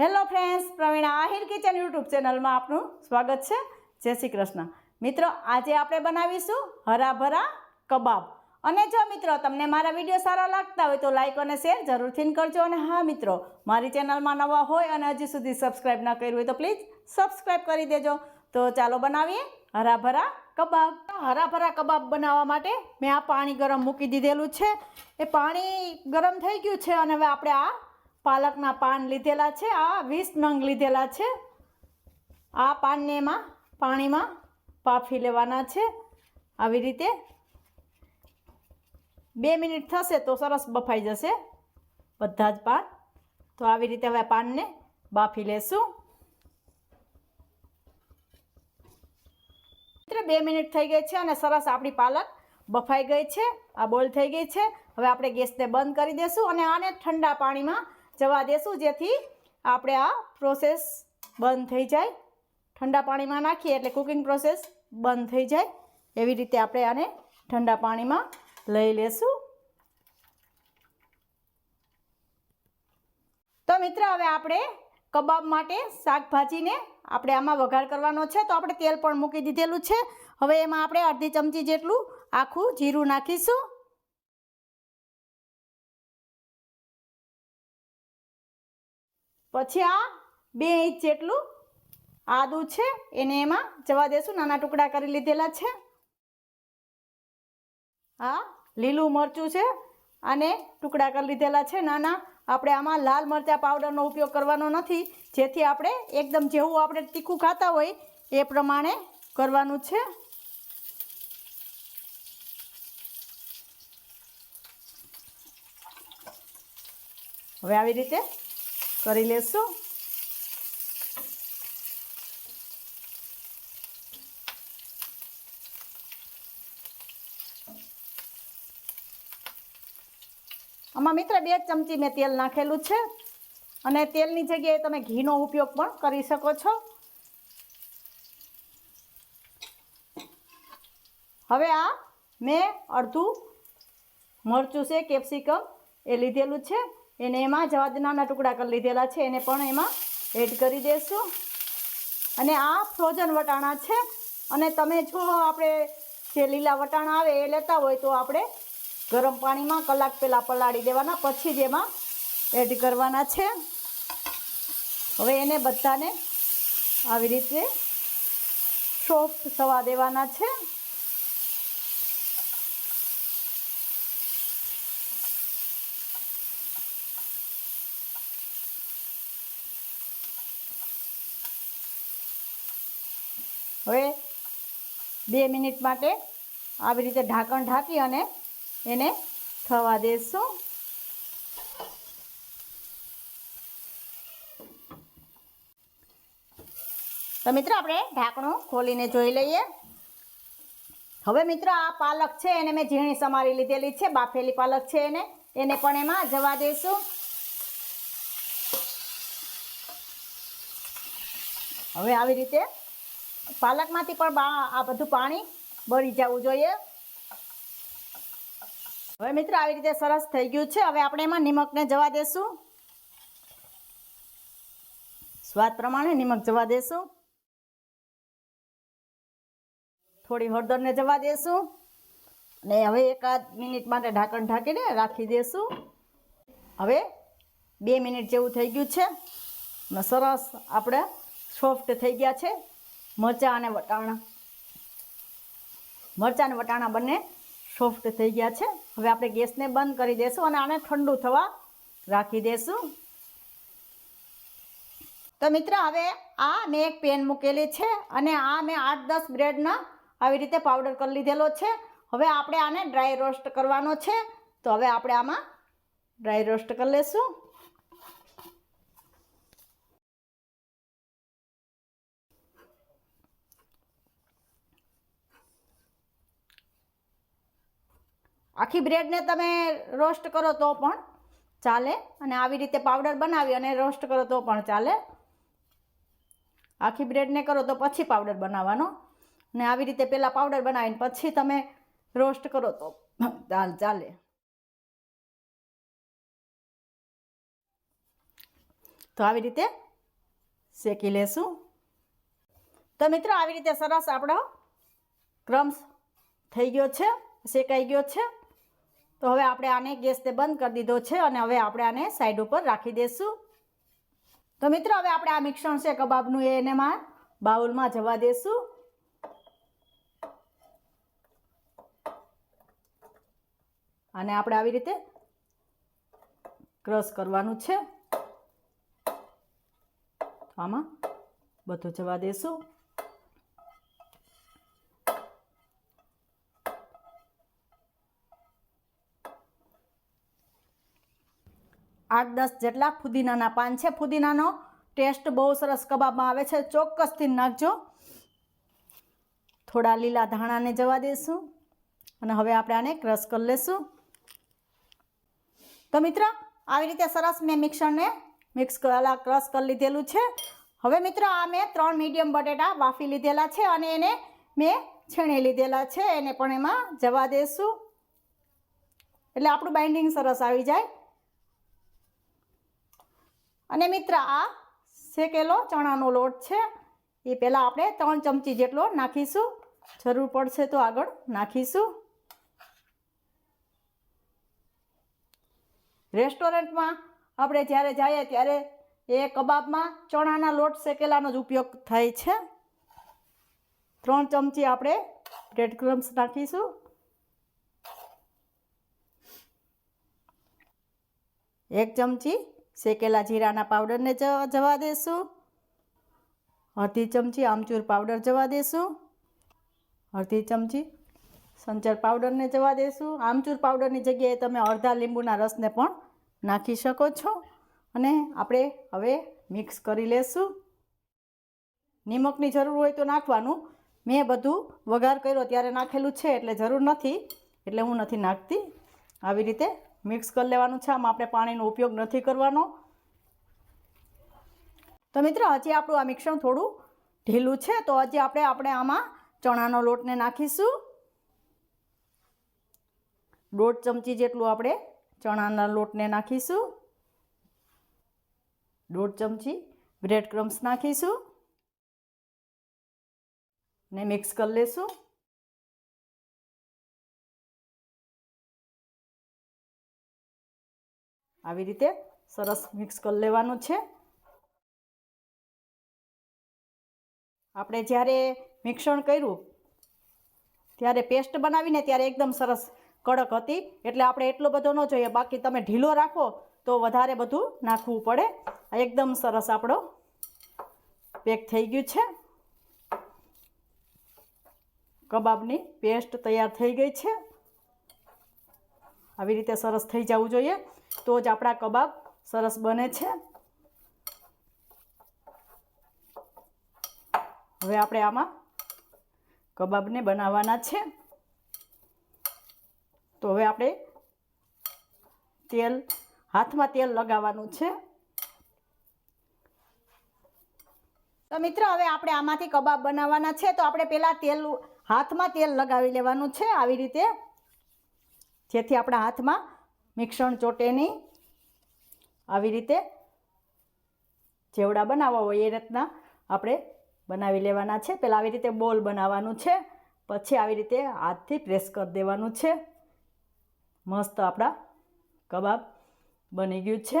Hello friends, Pravina Ahir kitchen YouTube ચેનલમાં આપનું સ્વાગત છે. જય શ્રી કૃષ્ણ. મિત્રો, આજે આપણે બનાવીશું હરાભરા કબાબ. અને જો મિત્રો તમને મારા વીડિયો સારા લાગતા હોય તો લાઇક અને શેર જરૂરથી કરજો. અને હા મિત્રો, મારી ચેનલમાં નવા હોય અને હજી સુધી સબસ્ક્રાઈબ ન કર્યું હોય તો પ્લીઝ સબસ્ક્રાઈબ કરી દેજો. તો ચાલો બનાવીએ હરાભરા કબાબ. હરાભરા કબાબ બનાવવા માટે મેં આ પાણી ગરમ મૂકી દીધેલું છે. એ પાણી ગરમ થઈ ગયું છે અને હવે આપણે આ પાલકના પાન લીધેલા છે. આ વીસ નંગ લીધેલા છે. આ પાનને એમાં પાણીમાં પાફી લેવાના છે. આવી રીતે બે મિનિટ થશે તો સરસ બફાઈ જશે બધા જ પાન. તો આવી રીતે હવે પાનને બાફી લેશું. મિત્ર, બે મિનિટ થઈ ગઈ છે અને સરસ આપણી પાલક બફાઈ ગઈ છે. આ બોલ થઈ ગઈ છે. હવે આપણે ગેસને બંધ કરી દઈશું અને આને ઠંડા પાણીમાં જવા દેશું, જેથી આપણે આ પ્રોસેસ બંધ થઈ જાય. ઠંડા પાણીમાં નાખીએ એટલે કુકિંગ પ્રોસેસ બંધ થઈ જાય. એવી રીતે આપણે આને ઠંડા પાણીમાં લઈ લેશું. તો મિત્ર, હવે આપણે કબાબ માટે શાકભાજીને આપણે આમાં વઘાર કરવાનો છે. તો આપણે તેલ પણ મૂકી દીધેલું છે. હવે એમાં આપણે અડધી ચમચી જેટલું આખું જીરું નાખીશું. પછી આ બે ઇંચ જેટલું આદું છે, એને એમાં જવા દેશું. નાના ટુકડા કરી લીધેલા છે. આ લીલું મરચું છે અને ટુકડા કરી લીધેલા છે. નાના, આપણે આમાં લાલ મરચાં પાવડરનો ઉપયોગ કરવાનો નથી. જેથી આપણે એકદમ જેવું આપણે તીખું ખાતા હોય એ પ્રમાણે કરવાનું છે. હવે આવી રીતે કરી લેશું. આમાં મિત્ર બે ચમચી મેં તેલ નાખેલું છે. અને તેલની જગ્યાએ તમે ઘીનો ઉપયોગ પણ કરી શકો છો. હવે આ મેં અડધું મરચું છે, કેપ્સિકમ એ લીધેલું છે. એને એમાં જવા નાના ટુકડા કરી લીધેલા છે, એને પણ એમાં એડ કરી દઈશું અને આ ફ્રોઝન વટાણા છે, અને તમે જો આપણે જે લીલા વટાણા આવે એ લેતા હોય તો આપણે ગરમ પાણીમાં કલાક પહેલાં પલાળી દેવાના, પછી જ એમાં એડ કરવાના છે. હવે એને બધાને આવી રીતે સોફ્ટ થવા દેવાના છે. હવે બે મિનિટ માટે આવી રીતે ઢાંકણ ઢાંકી અને એને થવા દેશું. તો મિત્રો, આપણે ઢાંકણું ખોલીને જોઈ લઈએ. હવે મિત્રો, આ પાલક છે, એને મેં ઝીણી સમારી લીધેલી છે, બાફેલી પાલક છે એને. એને પણ એમાં જવા દઈશું હવે આવી રીતે પાલકમાંથી પણ આ બધું પાણી બળી જવું જોઈએ. હવે મિત્રો, આવી રીતે સરસ થઈ ગયું છે. હવે આપણે એમાં નિમકને જવા દેશું. સ્વાદ પ્રમાણે નિમક જવા દેશું. થોડી હળદરને જવા દેશું. અને હવે એકાદ મિનિટ માટે ઢાંકણ ઢાંકીને રાખી દેશું. હવે બે મિનિટ જેવું થઈ ગયું છે. અને સરસ આપણે સોફ્ટ થઈ ગયા છે. મરચાં અને વટાણા. મરચાં અને વટાણા બંને સોફ્ટ થઈ ગયા છે. હવે આપણે ગેસને બંધ કરી દઈશું અને આને ઠંડુ થવા રાખી દઈશું તો મિત્ર, હવે આ મેં એક પેન મૂકેલી છે અને આ મેં આઠ દસ બ્રેડના આવી રીતે પાવડર કરી લીધેલો છે. હવે આપણે આને ડ્રાય રોસ્ટ કરવાનો છે. તો હવે આપણે આમાં ડ્રાય રોસ્ટ કરી લઈશું આખી બ્રેડને તમે રોસ્ટ કરો તો પણ ચાલે અને આવી રીતે પાવડર બનાવી અને રોસ્ટ કરો તો પણ ચાલે. આખી બ્રેડને કરો તો પછી પાવડર બનાવવાનો. અને આવી રીતે પહેલાં પાવડર બનાવીને પછી તમે રોસ્ટ કરો તો ચાલ ચાલે. તો આવી રીતે શેકી લેશું. તો મિત્રો, આવી રીતે સરસ આપણો ક્રમ્સ થઈ ગયો છે, શેકાઈ ગયો છે. તો હવે આપણે આને ગેસને બંધ કરી દીધો છે અને હવે આપણે આને સાઈડ ઉપર રાખી દઈશું તો મિત્રો, હવે આપણે આ મિશ્રણ છે કબાબનું એ એનેમાં બાઉલમાં જવા દઈશું અને આપણે આવી રીતે ક્રશ કરવાનું છે. આમાં બધું જવા દઈશું આઠ દસ જેટલા ફુદીનાના પાન છે. ફુદીનાનો ટેસ્ટ બહુ સરસ કબાબમાં આવે છે. ચોક્કસથી નાખજો. થોડા લીલા ધાણાને જવા દઈશું અને હવે આપણે આને ક્રશ કરી લઈશું તો મિત્ર, આવી રીતે સરસ મેં મિક્સરને મિક્સ કરેલા ક્રશ કરી લીધેલું છે. હવે મિત્રો, આ મેં ત્રણ મીડિયમ બટેટા બાફી લીધેલા છે અને એને મેં છીણી લીધેલા છે. એને પણ એમાં જવા દઈશું એટલે આપણું બાઇન્ડિંગ સરસ આવી જાય. અને મિત્ર, આ શેકેલો ચણાનો લોટ છે. એ પહેલાં આપણે ત્રણ ચમચી જેટલો નાખીશું. જરૂર પડશે તો આગળ નાખીશું. રેસ્ટોરન્ટમાં આપણે જ્યારે જઈએ ત્યારે એ કબાબમાં ચણાના લોટ શેકેલાનો જ ઉપયોગ થાય છે. ત્રણ ચમચી આપણે બ્રેડ ક્રમ્સ નાખીશું. એક ચમચી શેકેલા જીરાના પાવડરને જવા દઈશું અડધી ચમચી આમચૂર પાવડર જવા દઈશું અડધી ચમચી સંચર પાવડરને જવા દઈશું આમચૂર પાવડરની જગ્યાએ તમે અડધા લીંબુના રસને પણ નાખી શકો છો. અને આપણે હવે મિક્સ કરી લેશું. નિમકની જરૂર હોય તો નાખવાનું. મેં બધું વઘાર કર્યો ત્યારે નાખેલું છે એટલે જરૂર નથી. એટલે હું નથી નાખતી. આવી રીતે મિક્સ કરી લેવાનું છે. આમાં આપણે પાણીનો ઉપયોગ નથી કરવાનો. તો મિત્રો, હજી આપણું આ મિશ્રણ થોડું ઢીલું છે. તો હજી આપણે આપણે આમાં ચણાનો લોટને નાખીશું. દોઢ ચમચી જેટલું આપણે ચણાના લોટને નાખીશું. દોઢ ચમચી બ્રેડ ક્રમ્સ નાખીશું. ને મિક્સ કરી લેશું. આવી રીતે સરસ મિક્સ કરી લેવાનું છે. આપણે જ્યારે મિશ્રણ કર્યું, ત્યારે પેસ્ટ બનાવીને ત્યારે એકદમ સરસ કડક હતી. એટલે આપણે એટલો બધો ન જોઈએ, બાકી તમે ઢીલો રાખો તો વધારે બધું નાખવું પડે. એકદમ સરસ આપણો પેક થઈ ગયું છે. કબાબની પેસ્ટ તૈયાર થઈ ગઈ છે. આવી રીતે સરસ થઈ જવું જોઈએ. તો જ આપણા કબાબ સરસ બને છે. હવે આપણે આમાં કબાબને બનાવવાના છે. તો હવે આપણે તેલ, હાથમાં તેલ લગાવવાનું છે. તો મિત્રો, હવે આપણે આમાંથી કબાબ બનાવવાના છે. તો આપણે પહેલાં તેલ, હાથમાં તેલ લગાવી લેવાનું છે. આવી રીતે જેથી આપણા હાથમાં મિશ્રણ ચોટે નહીં. આવી રીતે જેવડા બનાવવા હોય એ રીતના આપણે બનાવી લેવાના છે. પહેલાં આવી રીતે બોલ બનાવવાનું છે. પછી આવી રીતે હાથથી પ્રેસ કરી દેવાનું છે. મસ્ત આપણા કબાબ બની ગયું છે.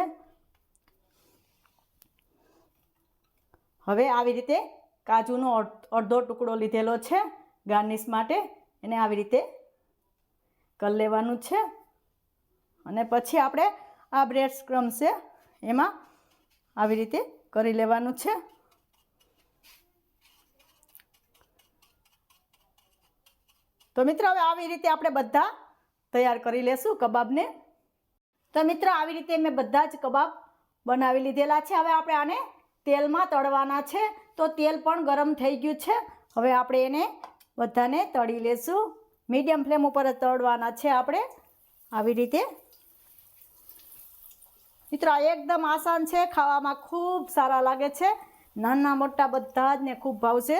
હવે આવી રીતે કાજુનો અડધો ટુકડો લીધેલો છે ગાર્નિશ માટે. એને આવી રીતે કરી લેવાનું છે. અને પછી આપણે આ બ્રેડ સ્ક્રમ છે એમાં આવી રીતે કરી લેવાનું છે. તો મિત્રો, હવે આવી રીતે આપણે બધા તૈયાર કરી લેશું કબાબને. તો મિત્રો, આવી રીતે મેં બધા જ કબાબ બનાવી લીધેલા છે. હવે આપણે આને તેલમાં તળવાના છે. તો તેલ પણ ગરમ થઈ ગયું છે. હવે આપણે એને બધાને તળી લેશું. મીડિયમ ફ્લેમ ઉપર જ તળવાના છે આપણે. આવી રીતે. મિત્રો એકદમ આસાન છે, ખાવામાં ખૂબ સારા લાગે છે. નાના મોટા બધા જ ને ખૂબ ભાવશે.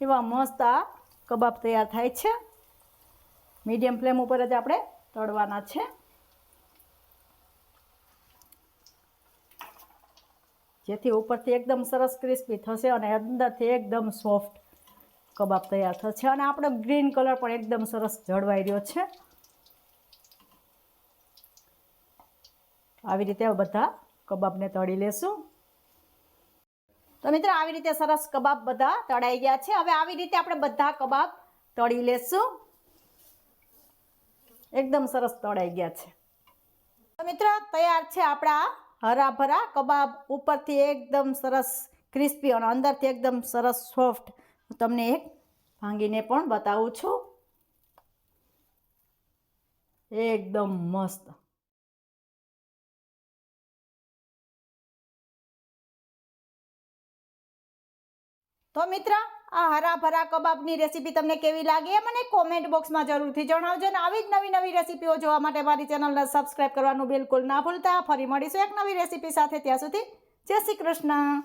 એવા મસ્ત આ કબાબ તૈયાર થાય છે. મીડિયમ ફ્લેમ ઉપર જ આપણે તળવાના છે. જેથી ઉપરથી એકદમ સરસ ક્રિસ્પી થશે અને અંદરથી એકદમ સોફ્ટ. કબાબ તૈયાર થશે અને આપણો ગ્રીન કલર પણ એકદમ સરસ જળવાઈ રહ્યો છે. આવી રીતે બધા કબાબને તળી લેશું. તો મિત્રો, આવી રીતે સરસ કબાબ બધા તળાઈ ગયા છે. હવે આવી રીતે આપણે બધા કબાબ તળી લેશું. એકદમ સરસ તળાઈ ગયા છે. તો મિત્રો, તૈયાર છે આપણા હરાભરા કબાબ ઉપરથી એકદમ સરસ ક્રિસ્પી અને અંદરથી એકદમ સરસ સોફ્ટ તમને એક ભાંગીને પણ બતાવું છું. એકદમ મસ્ત. તો મિત્ર, આ હરાભરા કબાબની રેસીપી તમને કેવી લાગી એ મને કોમેન્ટ બોક્સમાં જરૂરથી જણાવજો અને આવી જ નવી નવી રેસીપીઓ જોવા માટે મારી ચેનલને સબસ્ક્રાઈબ કરવાનું બિલકુલ ના ભૂલતા. ફરી મળીશું એક નવી રેસીપી સાથે. ત્યાં સુધી જય શ્રી કૃષ્ણ.